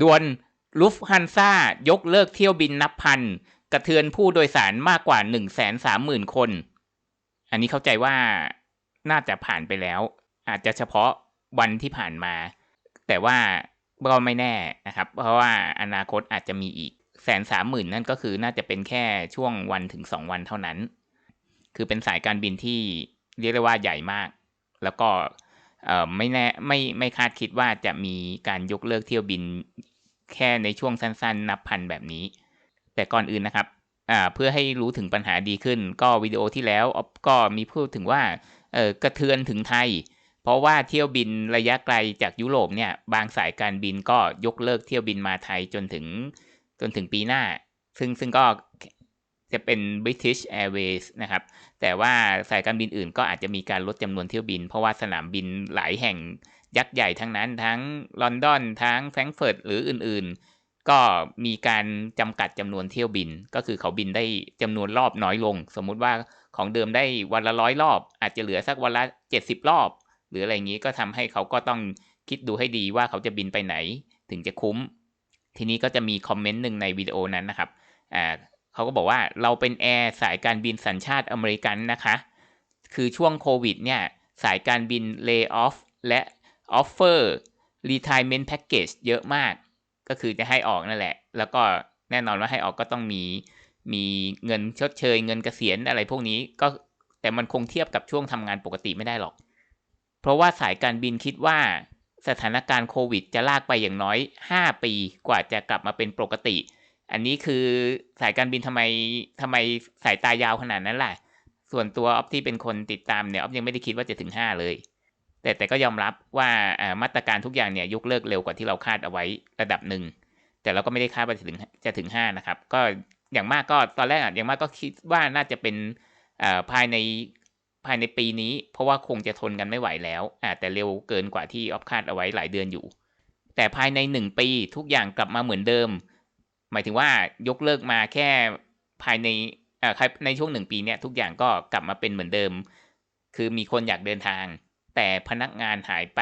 ดวนลุฟฮันซายกเลิกเที่ยวบินนับพัน กระเทือนผู้โดยสารมากกว่าหนึ่งแสนสามหมื่นคน อันนี้เข้าใจว่าน่าจะผ่านไปแล้ว อาจจะเฉพาะวันที่ผ่านมา แต่ว่าก็ไม่แน่นะครับ เพราะว่าอนาคตอาจจะมีอีกแสนสามหมื่นนั่นก็คือน่าจะเป็นแค่ช่วงวันถึงสองวันเท่านั้น คือเป็นสายการบินที่เรียกได้ว่าใหญ่มาก แล้วก็ ไม่แน่ไม่ไม่คาดคิดว่าจะมีการยกเลิกเที่ยวบินแค่ในช่วงสั้นๆ นับพันแบบนี้ แต่ก่อนอื่นนะครับเพื่อให้รู้ถึงปัญหาดีขึ้น ก็วิดีโอที่แล้วก็มีพูดถึงว่ากระเทือนถึงไทย เพราะว่าเที่ยวบินระยะไกลจากยุโรปเนี่ยบางสายการบินก็ยกเลิกเที่ยวบินมาไทยจนถึงจนถึงปีหน้า ซึ่งซึ่งก็ จะเป็น British Airways นะครับ แต่ว่าสายการบินอื่นก็อาจจะมีการลดจำนวนเที่ยวบิน เพราะว่าสนามบินหลายแห่งยักษ์ใหญ่ทั้งนั้นทั้งลอนดอนทั้งแฟรงก์เฟิร์ตหรืออื่นๆ ก็มีการจำกัดจำนวนเที่ยวบิน ก็คือเขาบินได้จำนวนรอบน้อยลง สมมุติว่าของเดิมได้วันละร้อยรอบ อาจจะเหลือสักวันละเจ็ดสิบรอบ หรืออะไรอย่างนี้ก็ทำให้เขาก็ต้องคิดดูให้ดีว่าเขาจะบินไปไหนถึงจะคุ้ม ทีนี้ก็จะมีคอมเมนต์หนึ่งในวิดีโอนั้นนะครับอ่า เขาก็บอกว่าเราเป็นแอร์สายการบินสัญชาติอเมริกันนะคะ คือช่วงโควิดเนี่ยสายการบินเลิกออฟและออฟเฟอร์รีทายเมนต์แพ็กเกจเยอะมาก ก็คือจะให้ออกนั่นแหละ แล้วก็แน่นอนว่าให้ออกก็ต้องมีมีเงินชดเชย เงินเกษียณอะไรพวกนี้ก็แต่มันคงเทียบกับช่วงทำงานปกติไม่ได้หรอก เพราะว่าสายการบินคิดว่าสถานการณ์โควิดจะลากไปอย่างน้อย 5 ปีกว่าจะกลับมาเป็นปกติ อันนี้คือสายการบินทำไมทำไมสายตายาวขนาดนั้นล่ะ ส่วนตัวออฟที่เป็นคนติดตามเนี่ยออฟยังไม่ได้คิดว่าจะถึง5เลย แต่แต่ก็ยอมรับว่ามาตรการทุกอย่างเนี่ยยกเลิกเร็วกว่าที่เราคาดเอาไว้ระดับหนึ่งแต่เราก็ไม่ได้คาดว่าจะถึงจะถึง5นะครับ ก็อย่างมากก็ตอนแรกอะอย่างมากก็คิดว่าน่าจะเป็นภายในภายในปีนี้ เพราะว่าคงจะทนกันไม่ไหวแล้วอ่าแต่เร็วเกินกว่าที่ออฟคาดเอาไว้หลายเดือนอยู่ แต่ภายในหนึ่งปีทุกอย่างกลับมาเหมือนเดิม หมายถึงว่ายกเลิกมาแค่ภายในในช่วงหนึ่งปีเนี้ยทุกอย่างก็กลับมาเป็นเหมือนเดิม คือมีคนอยากเดินทาง แต่พนักงานหายไป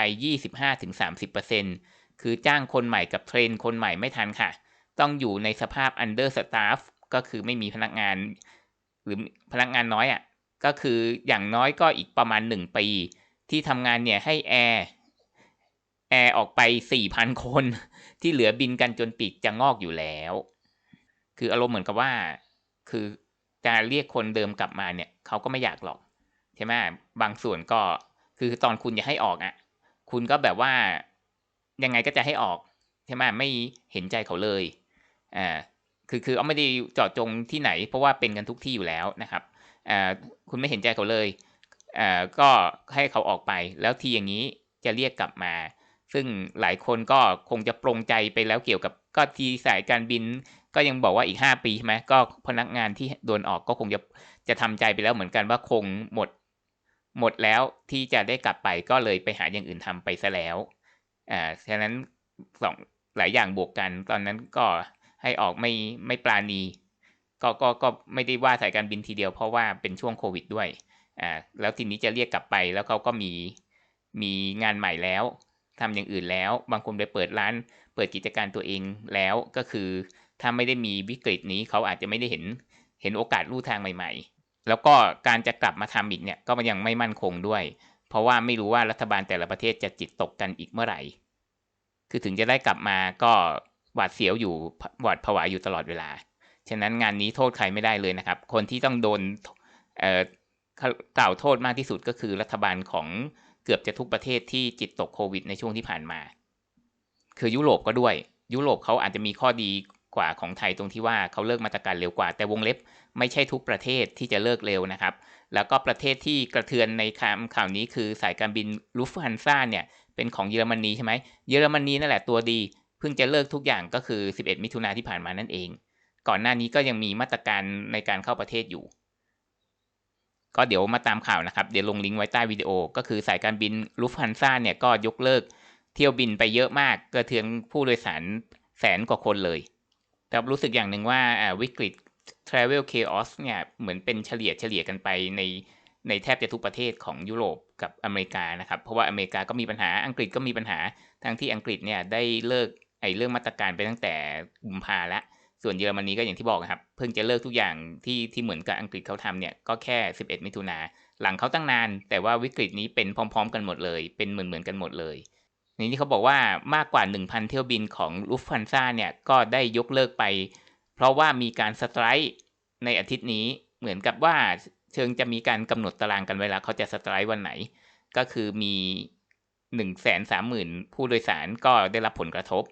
25-30%คือจ้างคนใหม่กับเทรนคนใหม่ไม่ทันค่ะ ต้องอยู่ในสภาพ under staff ก็คือไม่มีพนักงาน หรือพนักงานน้อยอะ่ะ ก็คืออย่างน้อยก็อีกประมาณหนึ่งปี ที่ทำงานเนี่ยให้แอร์ แอร์ออกไปสี่พันคน ที่เหลือบินกันจนปีกจะงอกอยู่แล้ว คืออารมณ์เหมือนกับว่า คือจะเรียกคนเดิมกลับมาเนี่ยเขาก็ไม่อยากหรอก ใช่ไหมบางส่วนก็คือตอนคุณจะให้ออกอะ่ะ คุณก็แบบว่ายังไงก็จะให้ออกใช่ไหมไม่เห็นใจเขาเลยอ่าคือคือเอาไม่ได้เจาะจงที่ไหน เพราะว่าเป็นกันทุกที่อยู่แล้วนะครับอ่าคุณไม่เห็นใจเขาเลยอ่าก็ให้เขาออกไปแล้วทีอย่างนี้จะเรียกกลับมา ซึ่งหลายคนก็คงจะปรงใจไปแล้วเกี่ยวกับก็ทีสายการบิน ก็ยังบอกว่าอีก 5 ปีใช่ไหมก็พนักงานที่โดนออกก็คงจะจะทำใจไปแล้วเหมือนกันว่าคงหมด หมดแล้วที่จะได้กลับไปก็เลยไปหาอย่างอื่นทำไปซะแล้วอ่าฉะนั้นสองหลายอย่างบวกกัน ตอนนั้นก็ให้ออกไม่ไม่ปราณีก็ก็ก็ไม่ได้ว่าสายการบินทีเดียวเพราะว่าเป็นช่วงโควิดด้วยอ่าแล้วทีนี้จะเรียกกลับไปแล้วเขาก็มีมีงานใหม่แล้ว ทำอย่างอื่นแล้ว บางคนไปเปิดร้าน เปิดกิจการตัวเองแล้วก็คือถ้าไม่ได้มีวิกฤตนี้เขาอาจจะไม่ได้เห็นเห็นโอกาสลู่ทางใหม่ ๆ แล้วก็การจะกลับมาทำอีกเนี่ยก็ยังไม่มั่นคงด้วย เพราะว่าไม่รู้ว่ารัฐบาลแต่ละประเทศจะจิตตกกันอีกเมื่อไหร่ คือถึงจะได้กลับมาก็หวาดเสียวอยู่หวาดผวาอยู่ตลอดเวลา ฉะนั้นงานนี้โทษใครไม่ได้เลยนะครับ คนที่ต้องโดนกล่าวโทษมากที่สุดก็คือรัฐบาลของ เกือบจะทุกประเทศที่จิตตกโควิดในช่วงที่ผ่านมา คือยุโรปก็ด้วย ยุโรปเขาอาจจะมีข้อดีกว่าของไทยตรงที่ว่าเขาเลิกมาตรการเร็วกว่า แต่วงเล็บไม่ใช่ทุกประเทศที่จะเลิกเร็วนะครับ แล้วก็ประเทศที่กระเทือนในข่าวข่าวนี้คือสายการบินลูฟฮันซ่าเนี่ยเป็นของเยอรมนีใช่ไหมเยอรมนีนั่นแหละตัวดีเพิ่งจะเลิกทุกอย่างก็คือ 11 มิถุนาที่ผ่านมานั่นเอง ก่อนหน้านี้ก็ยังมีมาตรการในการเข้าประเทศอยู่ ก็เดี๋ยวมาตามข่าวนะครับ เดี๋ยวลงลิงก์ไว้ใต้วิดีโอ ก็คือสายการบินลูฟฮันซ่าเนี่ยก็ยกเลิกเที่ยวบินไปเยอะมากกระเทือนผู้โดยสารแสนกว่าคนเลย แต่รู้สึกอย่างหนึ่งว่าวิกฤต Travel Chaos เนี่ยเหมือนเป็นเฉลี่ยเฉลี่ยกันไปในในแทบจะทุกประเทศของยุโรปกับอเมริกานะครับ เพราะว่าอเมริกาก็มีปัญหาอังกฤษก็มีปัญหา ทั้งที่อังกฤษเนี่ยได้เลิกไอ้เรื่องมาตรการไปตั้งแต่กุมภาแล้ว ส่วนเยอรมนีก็อย่างที่บอกครับ เพิ่งจะเลิกทุกอย่างที่ที่เหมือนกับอังกฤษเขาทำเนี่ยก็แค่ 11 มิถุนาหลังเขาตั้งนาน แต่ว่าวิกฤตนี้เป็นพร้อม ๆ กันหมดเลย เป็นเหมือนเหมือนกันหมดเลยนี่ที่เขาบอกว่ามากกว่า 1,000 เที่ยวบินของลูฟฟันซ่าเนี่ยก็ได้ยกเลิกไป เพราะว่ามีการสไตร์ในอาทิตย์นี้เหมือนกับว่าเชิงจะมีการกำหนดตารางกันไว้แล้วเขาจะสไตร์วันไหน ก็คือมีหนึ่งแสนสามหมื่นผู้โดยสารก็ได้รับผลกระทบ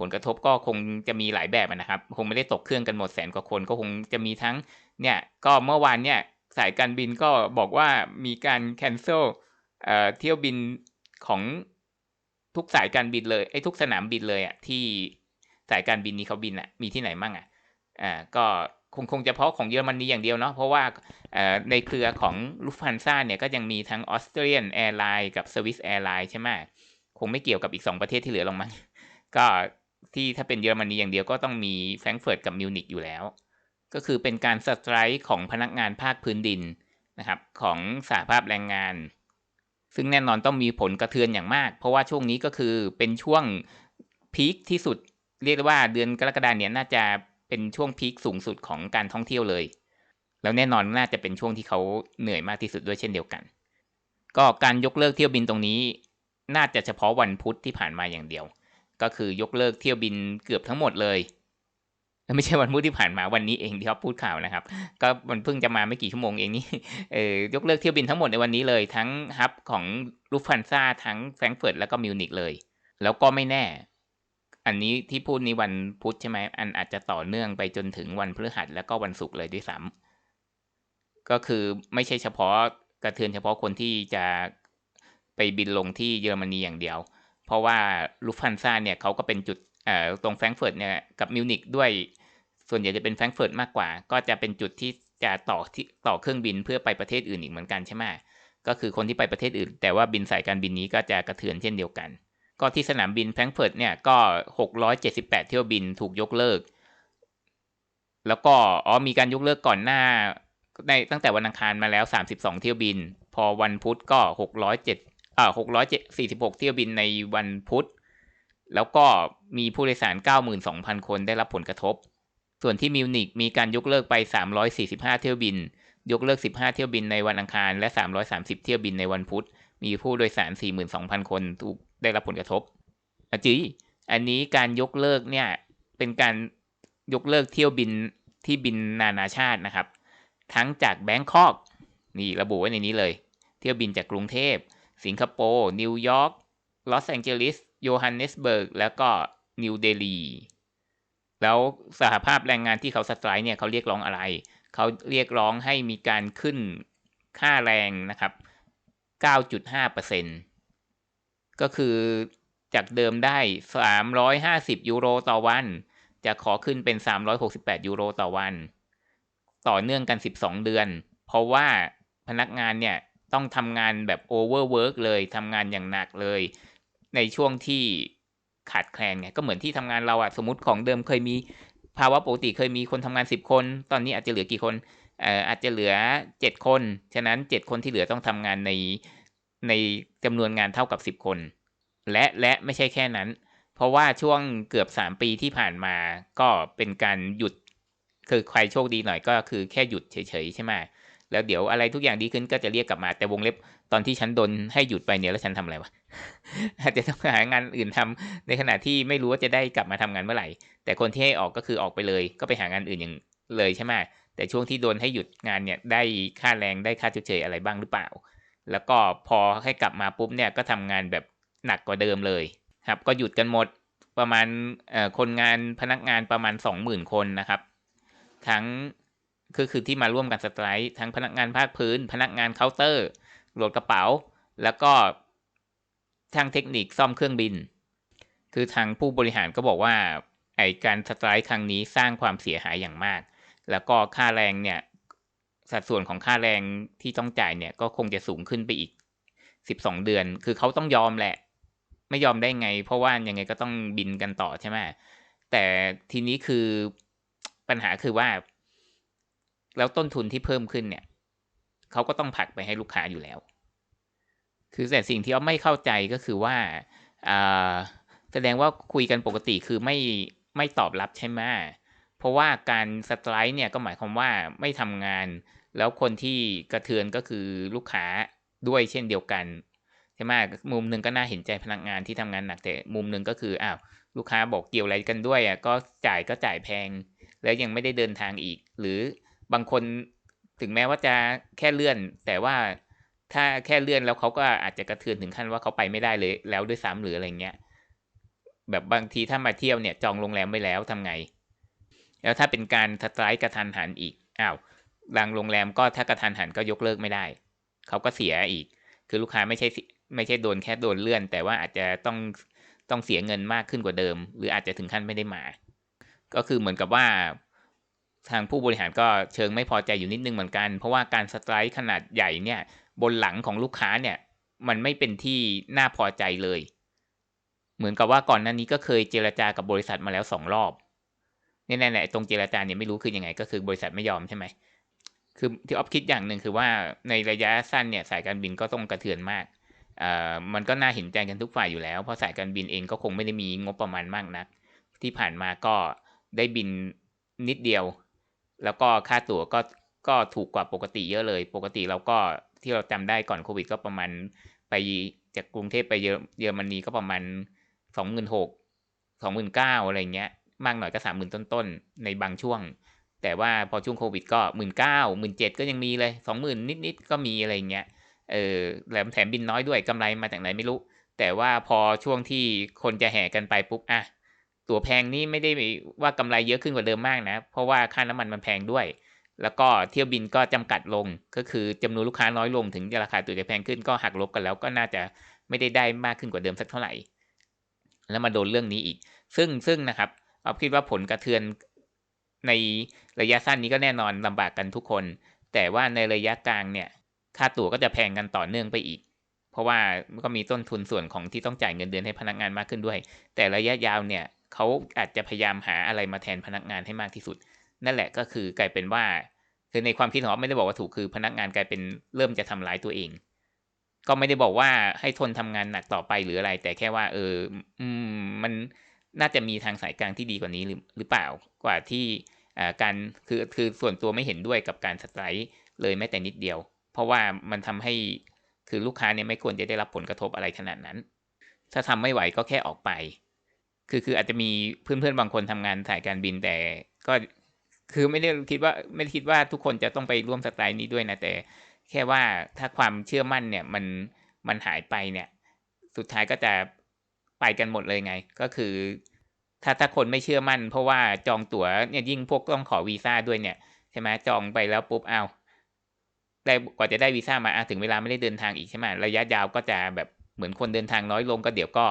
ผลกระทบก็คงจะมีหลายแบบนะครับ คงไม่ได้ตกเครื่องกันหมดแสนกว่าคนก็คงจะมีทั้งเนี่ยก็เมื่อวานเนี่ยสายการบินก็บอกว่ามีการแคนเซิลเที่ยวบินของทุกสายการบินเลยไอ้ทุกสนามบินเลยอะที่สายการบินนี้เขาบินอะมีที่ไหนมั่งอะอ่าก็คงคงจะเพาะของเยอรมนีอย่างเดียวเนาะเพราะว่าในเครือของลูฟฮันซ่าเนี่ยก็ยังมีทั้งออสเตรียนแอร์ไลน์กับสวิสแอร์ไลน์ใช่ไหมคงไม่เกี่ยวกับอีก 2 ประเทศที่เหลือลงมาก็ ที่ถ้าเป็นเยอรมนีอย่างเดียวก็ต้องมีแฟรงก์เฟิร์ตกับมิวนิกอยู่แล้ว ก็คือเป็นการสไตร์ของพนักงานภาคพื้นดินนะครับของสหภาพแรงงาน ซึ่งแน่นอนต้องมีผลกระเทือนอย่างมาก เพราะว่าช่วงนี้ก็คือเป็นช่วงพีคที่สุด เรียกว่าเดือนกรกฎาเนี่ยน่าจะเป็นช่วงพีคสูงสุดของการท่องเที่ยวเลย แล้วแน่นอนน่าจะเป็นช่วงที่เขาเหนื่อยมากที่สุดด้วยเช่นเดียวกัน ก็การยกเลิกเที่ยวบินตรงนี้ น่าจะเฉพาะวันพุธที่ผ่านมาอย่างเดียว ก็คือยกเลิกเที่ยวบินเกือบทั้งหมดเลยไม่ใช่วันพุธที่ผ่านมาวันนี้เองที่เขาพูดข่าวนะครับ ก็มันเพิ่งจะมาไม่กี่ชั่วโมงเองนี่เออยกเลิกเที่ยวบินทั้งหมดในวันนี้เลยทั้งฮับของลูฟฟันซ่าทั้งแฟรงเฟิร์ตแล้วก็มิวนิกเลย แล้วก็ไม่แน่ อันนี้ที่พูดนี้วันพุธใช่ไหมอันอาจจะต่อเนื่องไปจนถึงวันพฤหัสแล้วก็วันศุกร์เลยด้วยซ้ำก็คือไม่ใช่เฉพาะกระเทือนเฉพาะคนที่จะไปบินลงที่เยอรมนีอย่างเดียว เพราะว่าลูฟันซ่าเนี่ยเขาก็เป็นจุดตรงแฟรงก์เฟิร์ตเนี่ยกับมิวนิกด้วยส่วนใหญ่จะเป็นแฟรงก์เฟิร์ตมากกว่า ก็จะเป็นจุดที่จะต่อที่ต่อเครื่องบินเพื่อไปประเทศอื่นอีกเหมือนกันใช่ไหมก็คือคนที่ไปประเทศอื่น แต่ว่าบินสายการบินนี้ก็จะกระเทือนเช่นเดียวกัน ก็ที่สนามบินแฟรงก์เฟิร์ตเนี่ยก็ 678 เที่ยวบินถูกยกเลิก แล้วก็อ๋อมีการยกเลิกก่อนหน้าในตั้งแต่วันอังคารมาแล้ว 32 เที่ยวบิน พอวันพุธก็607 อ่า646เจ็ดสี่สิบหกเที่ยวบินในวันพุธ แล้วก็มีผู้โดยสาร92,000คนได้รับผลกระทบ ส่วนที่มิวนิกมีการยกเลิกไป345เที่ยวบิน ยกเลิก15เที่ยวบินในวันอังคาร และ330เที่ยวบินในวันพุธ มีผู้โดยสาร42,000คนถูกได้รับผลกระทบอจีอันนี้การยกเลิกเนี่ยเป็นการยกเลิกเที่ยวบินที่บินนานาชาตินะครับ ทั้งจากแบงคอกนี่ระบุไว้ในนี้เลย เที่ยวบินจากกรุงเทพ สิงคโปร์นิวยอร์กลอสแองเจลิสโยฮันเนสเบิร์กแล้วก็นิวเดลีแล้วสหภาพแรงงานที่เขาสไตร์เนี่ยเขาเรียกร้องอะไร เขาเรียกร้องให้มีการขึ้นค่าแรงนะครับ 9.5%ก็คือจากเดิมได้ 350 ยูโรต่อวัน จะขอขึ้นเป็น 368 ยูโรต่อวัน ต่อเนื่องกัน 12 เดือน เพราะว่าพนักงานเนี่ย ต้องทำงานแบบโอเวอร์เวิร์กเลยทำงานอย่างหนักเลย ในช่วงที่ขาดแคลนไงก็เหมือนที่ทำงานเราอะสมมติของเดิมเคยมีภาวะปกติเคยมีคนทำงาน 10 คน ตอนนี้อาจจะเหลือกี่คนเอ่ออาจจะเหลือ 7 คน ฉะนั้น 7 คนที่เหลือต้องทำงานในในจำนวนงานเท่ากับ 10 คน และและไม่ใช่แค่นั้น เพราะว่าช่วงเกือบ 3 ปีที่ผ่านมาก็เป็นการหยุดคือใครโชคดีหน่อยก็คือแค่หยุดเฉยๆใช่ไหม แล้วเดี๋ยวอะไรทุกอย่างดีขึ้นก็จะเรียกกลับมาแต่วงเล็บตอนที่ฉันโดนให้หยุดไปเนี่ยแล้วฉันทำอะไรวะอาจจะต้องหางานอื่นทำในขณะที่ไม่รู้ว่าจะได้กลับมาทำงานเมื่อไหร่ แต่คนที่ให้ออกก็คือออกไปเลย ก็ไปหางานอื่นอย่างเลยใช่ไหมแต่ช่วงที่โดนให้หยุดงานเนี่ยได้ค่าแรงได้ค่าเฉยอะไรบ้างหรือเปล่า แล้วก็พอให้กลับมาปุ๊บเนี่ยก็ทำงานแบบหนักกว่าเดิมเลยครับ ก็หยุดกันหมดประมาณคนงานพนักงานประมาณสองหมื่นคนนะครับ ทั้ง คือคือที่มาร่วมกันสไตร์ทั้งพนักงานภาคพื้น พนักงานเคาน์เตอร์โหลดกระเป๋า แล้วก็ทางเทคนิคซ่อมเครื่องบิน คือทางผู้บริหารก็บอกว่าไอการสไตร์ครั้งนี้สร้างความเสียหายอย่างมาก แล้วก็ค่าแรงเนี่ยสัดส่วนของค่าแรงที่ต้องจ่ายเนี่ยก็คงจะสูงขึ้นไปอีกสิบสองเดือน คือเขาต้องยอมแหละ ไม่ยอมได้ไง เพราะว่ายังไงก็ต้องบินกันต่อใช่ไหมแต่ทีนี้คือปัญหาคือว่า แล้วต้นทุนที่เพิ่มขึ้นเนี่ยเขาก็ต้องผลักไปให้ลูกค้าอยู่แล้ว คือแต่สิ่งที่เขาไม่เข้าใจก็คือว่าแสดงว่าคุยกันปกติคือไม่ไม่ตอบรับใช่ไหมเพราะว่าการสไตร์เนี่ยก็หมายความว่าไม่ทำงาน แล้วคนที่กระเทือนก็คือลูกค้าด้วยเช่นเดียวกันใช่ไหมมุมหนึ่งก็น่าเห็นใจพนักงานที่ทำงานหนักแต่มุมหนึ่งก็คืออ้าวลูกค้าบอกเกี่ยวอะไรกันด้วยอะก็จ่ายก็จ่ายแพง แล้วยังไม่ได้เดินทางอีก หรือ บางคนถึงแม้ว่าจะแค่เลื่อน แต่ว่าถ้าแค่เลื่อนแล้วเขาก็อาจจะกระเทือนถึงขั้นว่าเขาไปไม่ได้เลย แล้วด้วยซ้ำหรืออะไรเงี้ยแบบบางทีถ้ามาเที่ยวเนี่ยจองโรงแรมไว้แล้วทำไง แล้วถ้าเป็นการสไตร์กระทันหันอีกอ้าวบางโรงแรมก็ถ้ากระทันหันก็ยกเลิกไม่ได้ เขาก็เสียอีก คือลูกค้าไม่ใช่ไม่ใช่โดนแค่โดนเลื่อน แต่ว่าอาจจะต้องต้องเสียเงินมากขึ้นกว่าเดิม หรืออาจจะถึงขั้นไม่ได้มา ก็คือเหมือนกับว่า ทางผู้บริหารก็เชิงไม่พอใจอยู่นิดนึงเหมือนกัน เพราะว่าการสไตร์ขนาดใหญ่เนี่ยบนหลังของลูกค้าเนี่ยมันไม่เป็นที่น่าพอใจเลย เหมือนกับว่าก่อนหน้านี้ก็เคยเจรจากับบริษัทมาแล้วสองรอบนี่แน่ๆตรงเจรจาเนี่ยไม่รู้คือยังไง ก็คือบริษัทไม่ยอมใช่ไหมคือที่ออฟคิดอย่างหนึ่งคือว่าในระยะสั้นเนี่ยสายการบินก็ต้องกระเทือนมากอ่ามันก็น่าเห็นใจกันทุกฝ่ายอยู่แล้ว เพราะสายการบินเองก็คงไม่ได้มีงบประมาณมากนัก ที่ผ่านมาก็ได้บินนิดเดียว แล้วก็ค่าตั๋วก็ก็ถูกกว่าปกติเยอะเลย ปกติเราก็ที่เราจำได้ก่อนโควิดก็ประมาณไปจากกรุงเทพไปเยอเยอรมนีก็ประมาณสองหมื่นหกสองหมื่นเก้าอะไรเงี้ย มากหน่อยก็สามหมื่นต้นๆ ในบางช่วง แต่ว่าพอช่วงโควิดก็หมื่นเก้าหมื่นเจ็ดก็ยังมีเลยสองหมื่นนิดๆ ก็มีอะไรเงี้ย เออแล้วแถมบินน้อยด้วยกำไรมาจากไหนไม่รู้ แต่ว่าพอช่วงที่คนจะแห่กันไปปุ๊บ อะ ตั๋วแพงนี่ไม่ได้ว่ากำไรเยอะขึ้นกว่าเดิมมากนะ เพราะว่าค่าน้ำมันมันแพงด้วย แล้วก็เที่ยวบินก็จำกัดลง ก็คือจำนวนลูกค้าน้อยลงถึงราคาตั๋วจะแพงขึ้นก็หักลบกันแล้วก็น่าจะไม่ได้ได้มากขึ้นกว่าเดิมสักเท่าไหร่ แล้วมาโดนเรื่องนี้อีก ซึ่งซึ่งนะครับเราคิดว่าผลกระเทือนในระยะสั้นนี้ก็แน่นอนลำบากกันทุกคน แต่ว่าในระยะกลางเนี่ย ค่าตั๋วก็จะแพงกันต่อเนื่องไปอีก เพราะว่าก็มีต้นทุนส่วนของที่ต้องจ่ายเงินเดือนให้พนักงานมากขึ้นด้วย แต่ระยะยาวเนี่ย เขาอาจจะพยายามหาอะไรมาแทนพนักงานให้มากที่สุด นั่นแหละก็คือกลายเป็นว่า คือในความคิดของอ๊อฟไม่ได้บอกว่าถูกคือพนักงานกลายเป็นเริ่มจะทำร้ายตัวเอง ก็ไม่ได้บอกว่าให้ทนทำงานหนักต่อไปหรืออะไร แต่แค่ว่า เออ อืม มันน่าจะมีทางสายกลางที่ดีกว่านี้หรือหรือเปล่ากว่าที่การคือคือส่วนตัวไม่เห็นด้วยกับการสไตร์เลยแม้แต่นิดเดียว เพราะว่ามันทำให้คือลูกค้าเนี่ยไม่ควรจะได้รับผลกระทบอะไรขนาดนั้น ถ้าทำไม่ไหวก็แค่ออกไป คือคืออาจจะมีเพื่อนๆบางคนทำงานสายการบินแต่ก็คือไม่ได้คิดว่าไม่ได้คิดว่าทุกคนจะต้องไปร่วมสไตล์นี้ด้วยนะแต่แค่ว่าถ้าความเชื่อมั่นเนี่ยมันมันหายไปเนี่ย สุดท้ายก็จะไปกันหมดเลยไง ก็คือ ถ้าถ้าคนไม่เชื่อมั่น เพราะว่าจองตั๋วเนี่ยยิ่งพวกต้องขอวีซ่าด้วยเนี่ยใช่ไหมจองไปแล้วปุ๊บเอาได้กว่าจะได้วีซ่ามาถึงเวลาไม่ได้เดินทางอีกใช่ไหมระยะยาวก็จะแบบเหมือนคนเดินทางน้อยลงก็เดี๋ยวก็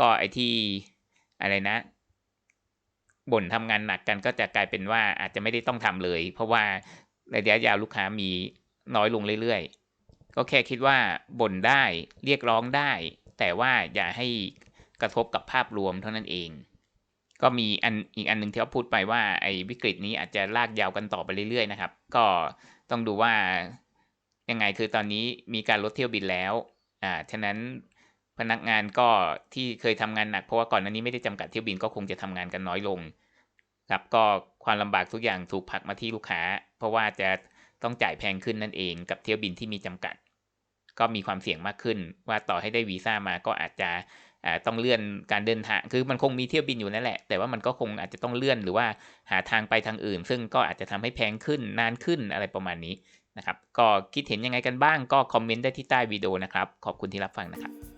ก็ไอที่ อะไรนะบ่นทำงานหนักกันก็จะกลายเป็นว่าอาจจะไม่ได้ต้องทำเลย เพราะว่าระยะยาวลูกค้ามีน้อยลงเรื่อยๆ ก็แค่คิดว่าบ่นได้เรียกร้องได้ แต่ว่าอย่าให้กระทบกับภาพรวมเท่านั้นเอง ก็มีอันอีกอันหนึ่งที่เขาพูดไปว่าไอ้วิกฤตนี้อาจจะลากยาวกันต่อไปเรื่อยๆนะครับ ก็ต้องดูว่ายังไงคือตอนนี้มีการลดเที่ยวบินแล้วอ่าฉะนั้น พนักงานก็ที่เคยทำงานหนักเพราะว่าก่อนหน้านี้ไม่ได้จำกัดเที่ยวบินก็คงจะทำงานกันน้อยลงครับก็ความลำบากทุกอย่างถูกผลักมาที่ลูกค้า เพราะว่าจะต้องจ่ายแพงขึ้นนั่นเองกับเที่ยวบินที่มีจำกัด ก็มีความเสี่ยงมากขึ้น ว่าต่อให้ได้วีซ่ามาก็อาจจะต้องเลื่อนการเดินทาง คือมันคงมีเที่ยวบินอยู่นั่นแหละ แต่ว่ามันก็คงอาจจะต้องเลื่อนหรือว่าหาทางไปทางอื่น ซึ่งก็อาจจะทำให้แพงขึ้นนานขึ้นอะไรประมาณนี้นะครับ ก็คิดเห็นยังไงกันบ้างก็คอมเมนต์ได้ที่ใต้วิดีโอนะครับ ขอบคุณที่รับฟังนะครับ